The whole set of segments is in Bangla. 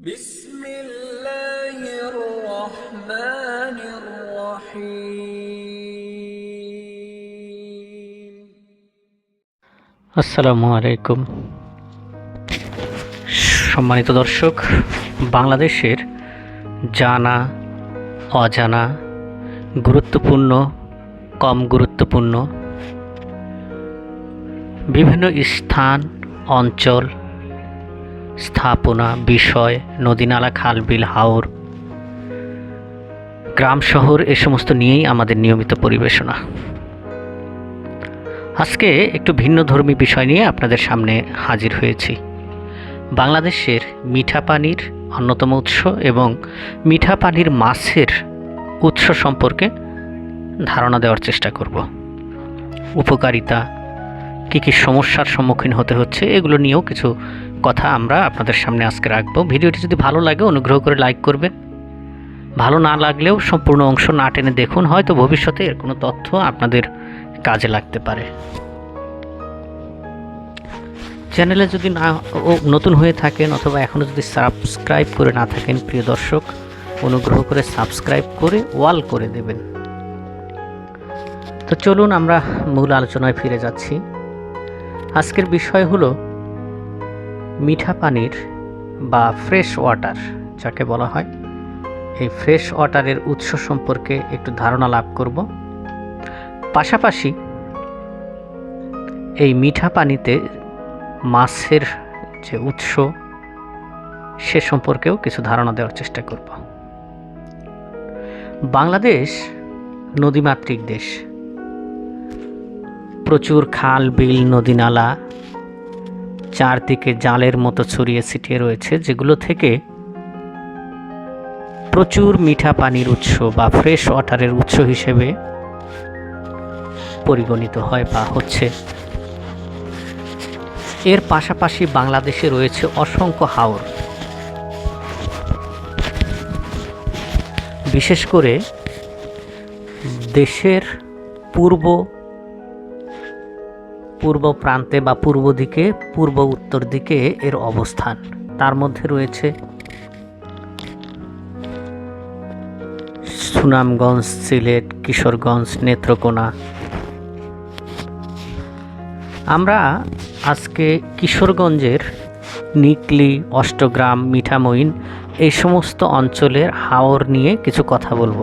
بسم الله الرحمن الرحيم আসসালামু আলাইকুম সম্মানিত দর্শক বাংলাদেশের জানা অজানা গুরুত্বপূর্ণ কম গুরুত্বপূর্ণ বিভিন্ন স্থান অঞ্চল স্থাপনা বিষয়, নদীনালা খাল বিল হাওর। গ্রাম, শহর, এ সমস্ত নিয়েই আমাদের নিয়মিত পরিবেশনা। আজকে একটু ভিন্ন ধর্মী বিষয় নিয়ে আপনাদের সামনে হাজির হয়েছি। বাংলাদেশের মিঠা পানির অন্যতম উৎস এবং মিঠা পানির মাছের উৎস সম্পর্কে ধারণা দেওয়ার চেষ্টা করব। উপকারিতা কী কী সমস্যার সম্মুখীন হতে হচ্ছে, এগুলো নিয়েও কিছু কথা আমরা আপনাদের সামনে আজকে রাখব। ভিডিওটি যদি ভালো লাগে, অনুগ্রহ করে লাইক করবেন। ভালো না লাগলেও সম্পূর্ণ অংশ না টেনে দেখুন, হয়তো ভবিষ্যতে এর কোনো তথ্য আপনাদের কাজে লাগতে পারে। চ্যানেলে যদি না নতুন হয়ে থাকেন অথবা এখনও যদি সাবস্ক্রাইব করে না থাকেন, প্রিয় দর্শক, অনুগ্রহ করে সাবস্ক্রাইব করে ওয়াল করে দেবেন। তো চলুন আমরা মূল আলোচনায় ফিরে যাচ্ছি। আজকের বিষয় হলো মিঠা পানির বা ফ্রেশ ওয়াটার যাকে বলা হয়। এই ফ্রেশ ওয়াটারের উৎস সম্পর্কে একটু ধারণা লাভ করব। পাশাপাশি এই মিঠা পানিতে মাছের যে উৎস, সে সম্পর্কেও কিছু ধারণা দেওয়ার চেষ্টা করব। বাংলাদেশ নদীমাতৃক দেশ। প্রচুর খাল, বিল, নদী, নালা চারদিকে জালের মতো ছড়িয়ে ছিটিয়ে রয়েছে, যেগুলো থেকে প্রচুর মিঠা পানির উৎস বা ফ্রেশ ওয়াটারের উৎস হিসেবে পরিগণিত হয় বা হচ্ছে। এর পাশাপাশি বাংলাদেশে রয়েছে অসংখ্য হাওর। বিশেষ করে দেশের পূর্ব পূর্ব প্রান্তে বা পূর্ব দিকে, পূর্ব উত্তর দিকে এর অবস্থান। তার মধ্যে রয়েছে সুনামগঞ্জ, সিলেট, কিশোরগঞ্জ, নেত্রকোনা। আমরা আজকে কিশোরগঞ্জের নিকলি, অষ্টগ্রাম, মিঠামইন এই সমস্ত অঞ্চলের হাওর নিয়ে কিছু কথা বলব।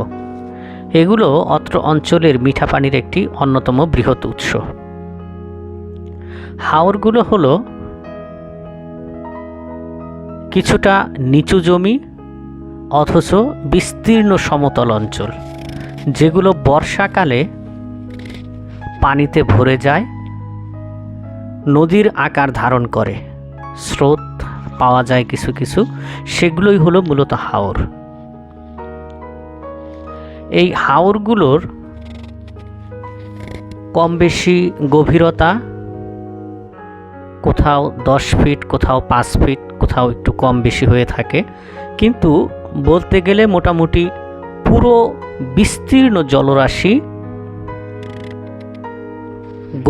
এগুলো অত্র অঞ্চলের মিঠা পানির একটি অন্যতম বৃহৎ উৎস। হাওরগুলো হলো কিছুটা নিচু জমি অথচ বিস্তীর্ণ সমতল অঞ্চল, যেগুলো বর্ষাকালে পানিতে ভরে যায়, নদীর আকার ধারণ করে, স্রোত পাওয়া যায় কিছু কিছু, সেগুলোই হলো মূলত হাওর। এই হাওরগুলোর কম বেশি গভীরতা কোথাও দশ ফিট কোথাও পাঁচ ফিট কোথাও একটু কম বেশি হয়ে থাকে। কিন্তু বলতে গেলে মোটামুটি পুরো বিস্তীর্ণ জলরাশি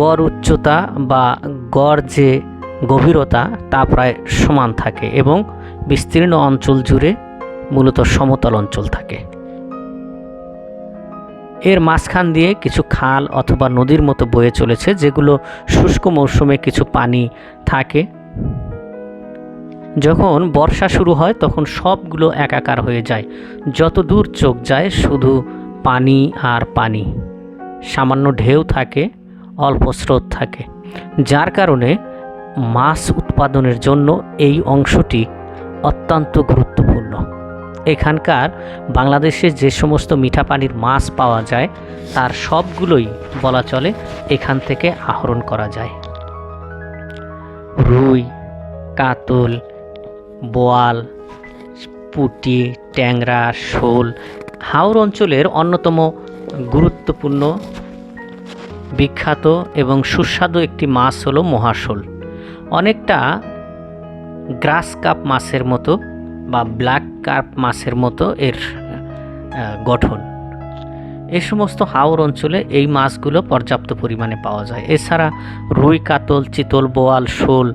গড় উচ্চতা বা গড় যে গভীরতা, তা প্রায় সমান থাকে এবং বিস্তীর্ণ অঞ্চল জুড়ে মূলত সমতল অঞ্চল থাকে। এর মাঝখান দিয়ে কিছু খাল অথবা নদীর মতো বয়ে চলেছে, যেগুলো শুষ্ক মৌসুমে কিছু পানি থাকে। যখন বর্ষা শুরু হয়, তখন সবগুলো একাকার হয়ে যায়। যত দূর চোখ যায়, শুধু পানি আর পানি। সামান্য ঢেউ থাকে, অল্প স্রোত থাকে। যার কারণে মাছ উৎপাদনের জন্য এই অংশটি অত্যন্ত গুরুত্বপূর্ণ। এখানকার বাংলাদেশে যে সমস্ত মিঠা পানির মাছ পাওয়া যায়, তার সবগুলোই বলা চলে এখান থেকে আহরণ করা যায়। রুই, কাতল, বোয়াল, পুটি, ট্যাংরা, শোল হাওর অঞ্চলের অন্যতম গুরুত্বপূর্ণ, বিখ্যাত এবং সুস্বাদু একটি মাছ হলো মহাশোল। অনেকটা গ্রাস কাপ মাছের মতো বা ব্ল্যাক কার্প মাছের মতো এর গঠন। এই সমস্ত হাওর অঞ্চলে এই মাছগুলো পর্যাপ্ত পরিমাণে পাওয়া যায়। এছাড়া রুই, কাতল, চিতল, বোয়াল, শোল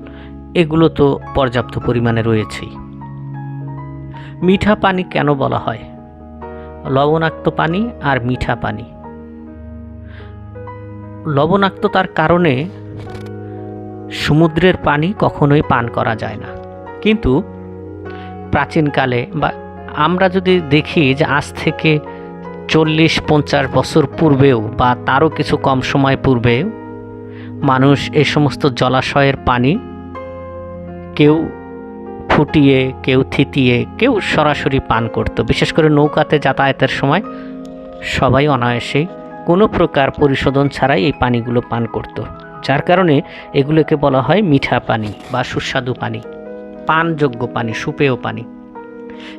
এগুলো তো পর্যাপ্ত পরিমাণে রয়েছেই। মিঠা পানি কেন বলা হয়? লবণাক্ত পানি আর মিঠা পানি। লবণাক্ততার কারণে সমুদ্রের পানি কখনোই পান করা যায় না। কিন্তু প্রাচীনকালে বা আমরা যদি দেখি যে আজ থেকে চল্লিশ পঞ্চাশ বছর পূর্বেও বা তারও কিছু কম সময় পূর্বেও মানুষ এই সমস্ত জলাশয়ের পানি কেউ ফুটিয়ে, কেউ থিতিয়ে, কেউ সরাসরি পান করত। বিশেষ করে নৌকাতে যাতায়াতের সময় সবাই অনায়াসেই কোনো প্রকার পরিশোধন ছাড়াই এই পানিগুলো পান করত। যার কারণে এগুলোকে বলা হয় মিঠা পানি বা সুস্বাদু পানি। পানযোগ্য পানি, সুপেয় পানি।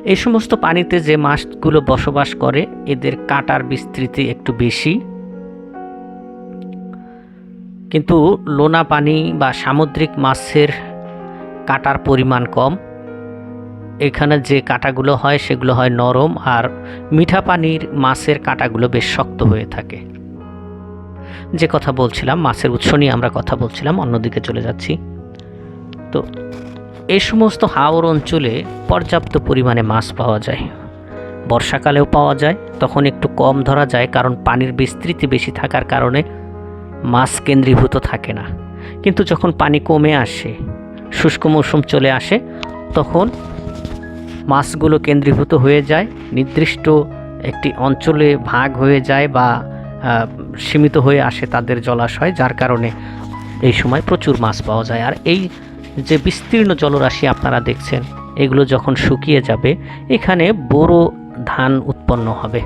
এই সমস্ত পানিতে যে মাছগুলো বসবাস করে, এদের কাঁটার বিস্তৃতি একটু বেশি। কিন্তু লোনা পানি বা সামুদ্রিক মাছের কাটার পরিমাণ কম। এখানে যে কাঁটাগুলো হয়, সেগুলো হয় নরম আর মিঠা পানির মাছের কাঁটাগুলো বেশ শক্ত হয়ে থাকে। যে কথা বলছিলাম, মাছের উৎস নিয়ে আমরা কথা বলছিলাম, অন্যদিকে চলে যাচ্ছি। তো এই সমস্ত হাওর অঞ্চলে পর্যাপ্ত পরিমাণে মাছ পাওয়া যায়। বর্ষাকালেও পাওয়া যায়, তখন একটু কম ধরা যায় কারণ পানির বিস্তৃতি বেশি থাকার কারণে মাছ কেন্দ্রীভূত থাকে না। কিন্তু যখন পানি কমে আসে, শুষ্ক মৌসুম চলে আসে, তখন মাছগুলো কেন্দ্রীভূত হয়ে যায়, নির্দিষ্ট একটি অঞ্চলে ভাগ হয়ে যায় বা সীমিত হয়ে আসে তাদের জলাশয়, যার কারণে এই সময় প্রচুর মাছ পাওয়া যায়। আর এই যে বিস্তীর্ণ জলরাশি আপনারা দেখছেন, এগুলো যখন শুকিয়ে যাবে, এখানে বোরো ধান উৎপন্ন হবে।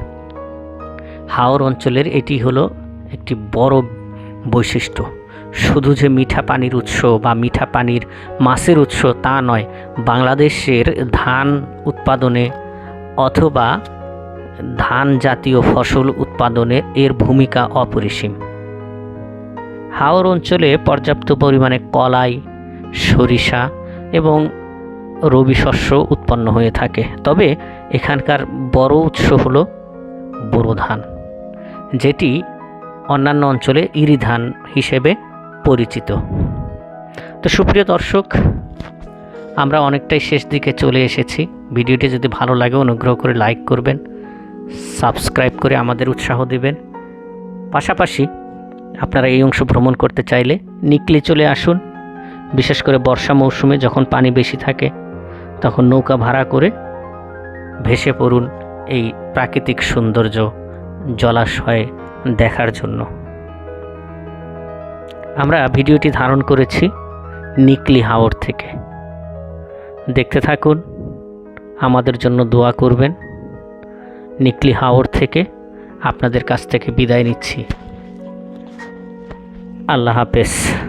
হাওর অঞ্চলের এটি হলো একটি বড় বৈশিষ্ট্য। শুধু যে মিঠা পানির উৎস বা মিঠা পানির মাছের উৎস তা নয়, বাংলাদেশের ধান উৎপাদনে অথবা ধান জাতীয় ফসল উৎপাদনে এর ভূমিকা অপরিসীম। হাওর অঞ্চলে পর্যাপ্ত পরিমাণে কলাই সরিষা এবং রবি শস্য উৎপন্ন হয়ে থাকে। তবে এখানকার বড় উৎস হল বোরো ধান, যেটি অন্যান্য অঞ্চলে ইরি ধান হিসেবে পরিচিত। তো সুপ্রিয় দর্শক, আমরা অনেকটাই শেষ দিকে চলে এসেছি। ভিডিওটি যদি ভালো লাগে, অনুগ্রহ করে লাইক করবেন, সাবস্ক্রাইব করে আমাদের উৎসাহ দেবেন। পাশাপাশি আপনারা এই অংশ ভ্রমণ করতে চাইলে নিকলে চলে আসুন। বিশেষ করে বর্ষা মৌসুমে যখন পানি বেশি থাকে, তখন নৌকা ভাড়া করে ভেসে পড়ুন এই প্রাকৃতিক সৌন্দর্য জলাশয়ে দেখার জন্য। আমরা ভিডিওটি ধারণ করেছি নিকলি হাওর থেকে। দেখতে থাকুন, আমাদের জন্য দোয়া করবেন। নিকলি হাওর থেকে আপনাদের কাছ থেকে বিদায় নিচ্ছি। আল্লাহ হাফেজ।